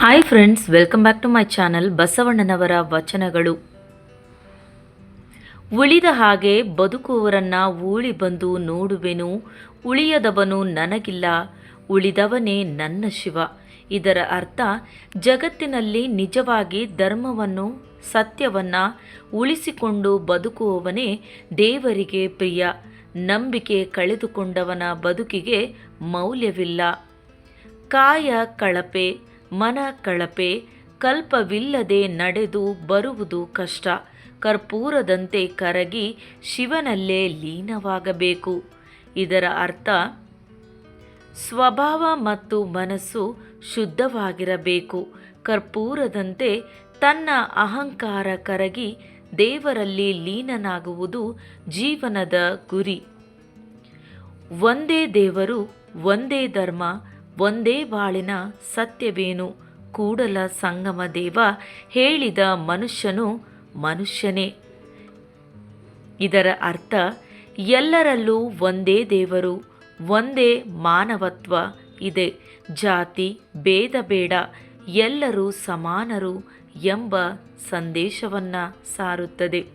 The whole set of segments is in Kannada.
Hi friends welcome back to my channel ಬಸವಣ್ಣನವರ ವಚನಗಳು. ಉಳಿದ ಹಾಗೆ ಬದುಕುವವರನ್ನ ಊಳಿ ಬಂದು ನೋಡುವೆನು, ಉಳಿಯದವನು ನನಗಿಲ್ಲ, ಉಳಿದವನೇ ನನ್ನ ಶಿವ. ಇದರ ಅರ್ಥ, ಜಗತ್ತಿನಲ್ಲಿ ನಿಜವಾಗಿ ಧರ್ಮವನ್ನು, ಸತ್ಯವನ್ನ ಉಳಿಸಿಕೊಂಡು ಬದುಕುವವನೇ ದೇವರಿಗೆ ಪ್ರಿಯ. ನಂಬಿಕೆ ಕಳೆದುಕೊಂಡವನ ಬದುಕಿಗೆ ಮೌಲ್ಯವಿಲ್ಲ. ಕಾಯ ಕಳಪೆ ಮನ ಕಳಪೆ, ಕಲ್ಪವಿಲ್ಲದೆ ನಡೆದು ಬರುವುದು ಕಷ್ಟ. ಕರ್ಪೂರದಂತೆ ಕರಗಿ ಶಿವನಲ್ಲೇ ಲೀನವಾಗಬೇಕು. ಇದರ ಅರ್ಥ, ಸ್ವಭಾವ ಮತ್ತು ಮನಸ್ಸು ಶುದ್ಧವಾಗಿರಬೇಕು. ಕರ್ಪೂರದಂತೆ ತನ್ನ ಅಹಂಕಾರ ಕರಗಿ ದೇವರಲ್ಲಿ ಲೀನನಾಗುವುದು ಜೀವನದ ಗುರಿ. ಒಂದೇ ದೇವರು, ಒಂದೇ ಧರ್ಮ ಒಂದೇ ಬಾಳಿನ ಸತ್ಯವೇನು? ಕೂಡಲ ಸಂಗಮ ದೇವ ಹೇಳಿದ ಮನುಷ್ಯನು ಮನುಷ್ಯನೇ. ಇದರ ಅರ್ಥ, ಎಲ್ಲರಲ್ಲೂ ಒಂದೇ ದೇವರು, ಒಂದೇ ಮಾನವತ್ವ ಇದೆ. ಜಾತಿ, ಭೇದ ಬೇಡ, ಎಲ್ಲರೂ ಸಮಾನರು ಎಂಬ ಸಂದೇಶವನ್ನು ಸಾರುತ್ತದೆ.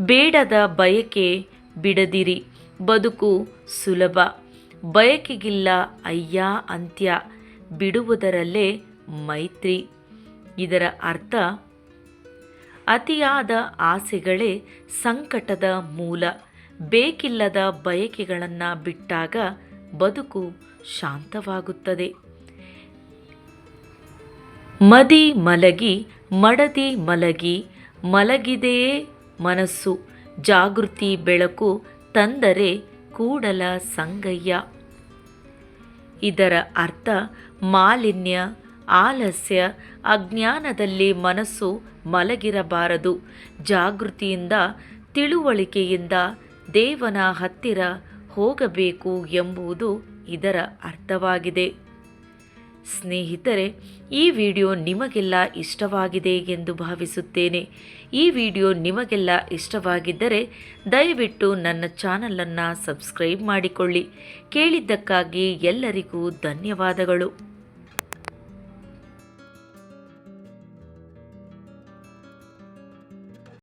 ಬೇಡದ ಬಯಕೆ ಬಿಡದಿರಿ, ಬದುಕು ಸುಲಭ. ಬಯಕೆಗಿಲ್ಲ ಅಯ್ಯ ಅಂತ್ಯ ಬಿಡುವುದರಲ್ಲೇ ಮೈತ್ರಿ. ಇದರ ಅರ್ಥ, ಅತಿಯಾದ ಆಸೆಗಳೇ ಸಂಕಟದ ಮೂಲ. ಬೇಕಿಲ್ಲದ ಬಯಕೆಗಳನ್ನು ಬಿಟ್ಟಾಗ ಬದುಕು ಶಾಂತವಾಗುತ್ತದೆ. ಮದಿ ಮಲಗಿ, ಮಡದಿ ಮಲಗಿ, ಮಲಗಿದೆಯೇ ಮನಸ್ಸು. ಜಾಗೃತಿ ಬೆಳಕು ತಂದರೆ ಕೂಡಲ ಸಂಗಯ್ಯ. ಇದರ ಅರ್ಥ ಮಾಲಿನ್ಯ, ಆಲಸ್ಯ, ಅಜ್ಞಾನದಲ್ಲಿ ಮನಸ್ಸು ಮಲಗಿರಬಾರದು. ಜಾಗೃತಿಯಿಂದ, ತಿಳುವಳಿಕೆಯಿಂದ ದೇವನ ಹತ್ತಿರ ಹೋಗಬೇಕು ಎಂಬುದು ಇದರ ಅರ್ಥವಾಗಿದೆ. ಸ್ನೇಹಿತರೆ, ಈ ವಿಡಿಯೋ ನಿಮಗೆಲ್ಲ ಇಷ್ಟವಾಗಿದೆ ಎಂದು ಭಾವಿಸುತ್ತೇನೆ. ಈ ವಿಡಿಯೋ ನಿಮಗೆಲ್ಲ ಇಷ್ಟವಾಗಿದ್ದರೆ ದಯವಿಟ್ಟು ನನ್ನ ಚಾನಲನ್ನು ಸಬ್ಸ್ಕ್ರೈಬ್ ಮಾಡಿಕೊಳ್ಳಿ. ಕೇಳಿದ್ದಕ್ಕಾಗಿ ಎಲ್ಲರಿಗೂ ಧನ್ಯವಾದಗಳು.